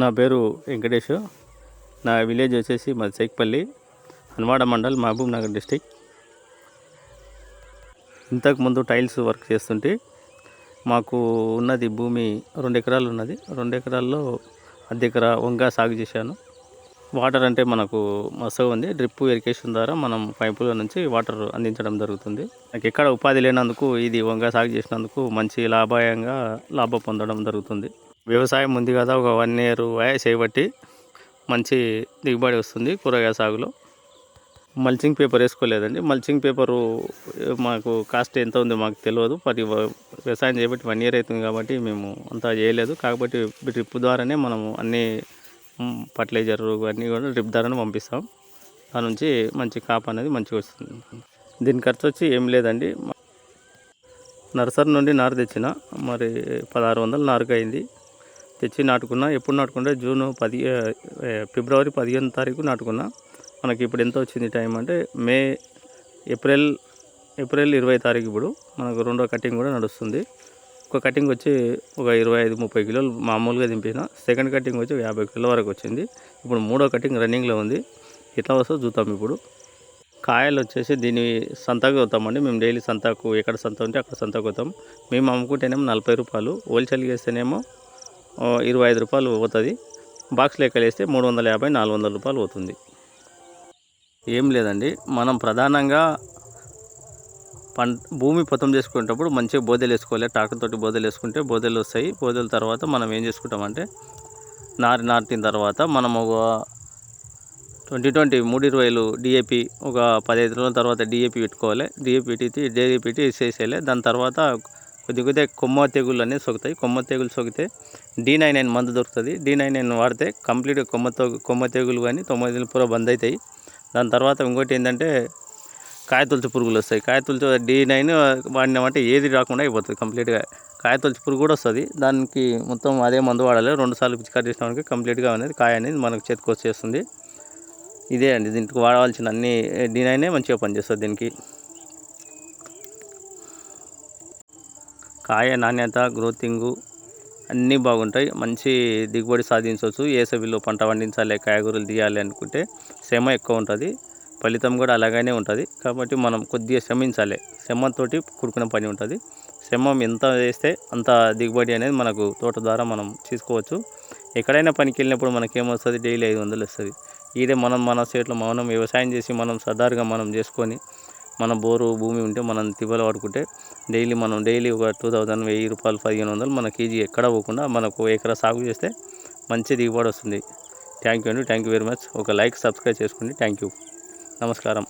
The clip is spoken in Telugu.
నా పేరు వెంకటేష్. నా విలేజ్ వచ్చేసి మా సేక్పల్లి హన్వాడ మండల్ మహబూబ్ నగర్ డిస్టిక్. ఇంతకుముందు టైల్స్ వర్క్ చేస్తుంటే మాకు ఉన్నది భూమి రెండు ఎకరాలు ఉన్నది. రెండు ఎకరాల్లో అర్ధ ఎకరా వంగ సాగు చేశాను. వాటర్ అంటే మనకు మస్తుగా ఉంది. డ్రిప్ ఇరిగేషన్ ద్వారా మనం పైపుల నుంచి వాటర్ అందించడం జరుగుతుంది. నాకు ఎక్కడ ఉపాధి లేనందుకు ఇది వంగ సాగు చేసినందుకు మంచి లాభాయంగా లాభం పొందడం జరుగుతుంది. వ్యవసాయం ఉంది కదా ఒక వన్ ఇయర్ చేయబట్టి మంచి దిగుబడి వస్తుంది కూరగాయ సాగులో. మల్చింగ్ పేపర్ వేసుకోలేదండి. మల్చింగ్ పేపరు మాకు కాస్ట్ ఎంత ఉందో మాకు తెలియదు. పది వ్యవసాయం చేయబట్టి వన్ ఇయర్ అవుతుంది కాబట్టి మేము అంతా చేయలేదు. కాబట్టి డ్రిప్ ద్వారానే మనము అన్ని ఫర్టిలైజర్ అన్నీ కూడా డ్రిప్ ద్వారానే పంపిస్తాం. దాని నుంచి మంచి కాపు అనేది మంచిగా వస్తుంది. దీని ఖర్చు వచ్చి ఏం లేదండి. నర్సరీ నుండి నారు తెచ్చిన. మరి పదహారు వందలు నారుకు అయింది. తెచ్చి నాటుకున్నా ఎప్పుడు నాటుకుంటే జూన్ పది ఫిబ్రవరి పదిహేను తారీఖు నాటుకున్నా మనకి ఇప్పుడు ఎంత వచ్చింది టైం అంటే మే ఏప్రిల్ ఏప్రిల్ ఇరవై తారీఖు ఇప్పుడు మనకు రెండో కటింగ్ కూడా నడుస్తుంది. ఒక కటింగ్ వచ్చి ఒక ఇరవై ఐదు ముప్పై కిలోలు మామూలుగా దింపిన సెకండ్ కటింగ్ వచ్చి యాభై కిలోల వరకు వచ్చింది. ఇప్పుడు మూడో కటింగ్ రన్నింగ్లో ఉంది. ఎట్లా వస్తే చూద్దాం ఇప్పుడు. కాయలు వచ్చేసి దీన్ని సంతకు అవుతామండి మేము డైలీ సంతకు ఎక్కడ సంత ఉంటే అక్కడ సంతకు అవుతాం మేము అమ్ముకుంటేనేమో నలభై రూపాయలు. హోల్సేల్ చేస్తేనేమో ఇరవై ఐదు రూపాయలు పోతుంది. బాక్స్ లెక్కలు వేస్తే మూడు వందల యాభై నాలుగు వందల రూపాయలు పోతుంది. ఏం లేదండి. మనం ప్రధానంగా పం భూమి పొతం చేసుకునేటప్పుడు మంచిగా బోదెలు వేసుకోవాలి. ట్రాక్టర్ తోటి బోదెలు వేసుకుంటే బోదెలు వస్తాయి. బోదెల తర్వాత మనం ఏం చేసుకుంటామంటే నారి నాటిన తర్వాత మనం ఒక ట్వంటీ ట్వంటీ మూడు ఇరవైలు డిఏపి ఒక పదిహేను రోజుల తర్వాత డిఏపి పెట్టుకోవాలి. డిఏపి పెట్టి డిఏపి పెట్టి వేసేసేయాలి దాని తర్వాత కొద్ది కొద్దిగా కొమ్మ తెగులు అనేది సోకుతాయి. కొమ్మ తెగులు సోకితే డి నైన్ నైన్ మందు దొరుకుతుంది. డి నైన్ నైన్ వాడితే కంప్లీట్గా కొమ్మ కొమ్మ తెగులు కానీ తొమ్మిది నెలల పూర బంద్ అవుతాయి దాని తర్వాత ఇంకోటి ఏంటంటే కాయ తొలుచు పురుగులు వస్తాయి. కాయ డీ డి నైన్ వాడినామంటే ఏది రాకుండా అయిపోతుంది కంప్లీట్గా. కాయతులుచు పురుగు కూడా వస్తుంది. దానికి మొత్తం అదే మందు వాడాలి. రెండు సార్లు పిచికారి చేసినానికి కంప్లీట్గా అనేది కాయ అనేది మనకు చేతికి వచ్చేస్తుంది. ఇదే అండి. దీనికి వాడవలసిన అన్ని డి నైనే మంచిగా పనిచేస్తుంది దీనికి. కాయ నాణ్యత గ్రోతింగు అన్నీ బాగుంటాయి. మంచి దిగుబడి సాధించవచ్చు. ఏసవిలో పంట పండించాలి కాయగూరలు తీయాలి అనుకుంటే శ్రమ ఎక్కువ ఉంటుంది. ఫలితం కూడా అలాగనే ఉంటుంది. కాబట్టి మనం కొద్దిగా శ్రమించాలి. శ్రమతోటి కూడుకున్న పని ఉంటుంది. శ్రమం ఎంత వేస్తే అంత దిగుబడి అనేది మనకు తోట ద్వారా మనం తీసుకోవచ్చు. ఎక్కడైనా పనికి వెళ్ళినప్పుడు మనకి ఏమొస్తుంది డైలీ ఐదు వందలు వస్తుంది. ఇదే మనం మన స్టేట్లో మనం వ్యవసాయం చేసి మనం సదారుగా మనం చేసుకొని మన బోరు భూమి ఉంటే మనం తిప్పలు పడుకుంటే డైలీ మనం డైలీ ఒక టూ థౌజండ్ వెయ్యి రూపాయలు పదిహేను వందలు మన కేజీ ఎక్కడ పోకుండా మనకు ఎకరా సాగు చేస్తే మంచి దిగుబడి వస్తుంది. థ్యాంక్ యూ అండి. థ్యాంక్ యూ వెరీ మచ్ ఒక లైక్ సబ్స్క్రైబ్ చేసుకోండి. థ్యాంక్ యూ నమస్కారం.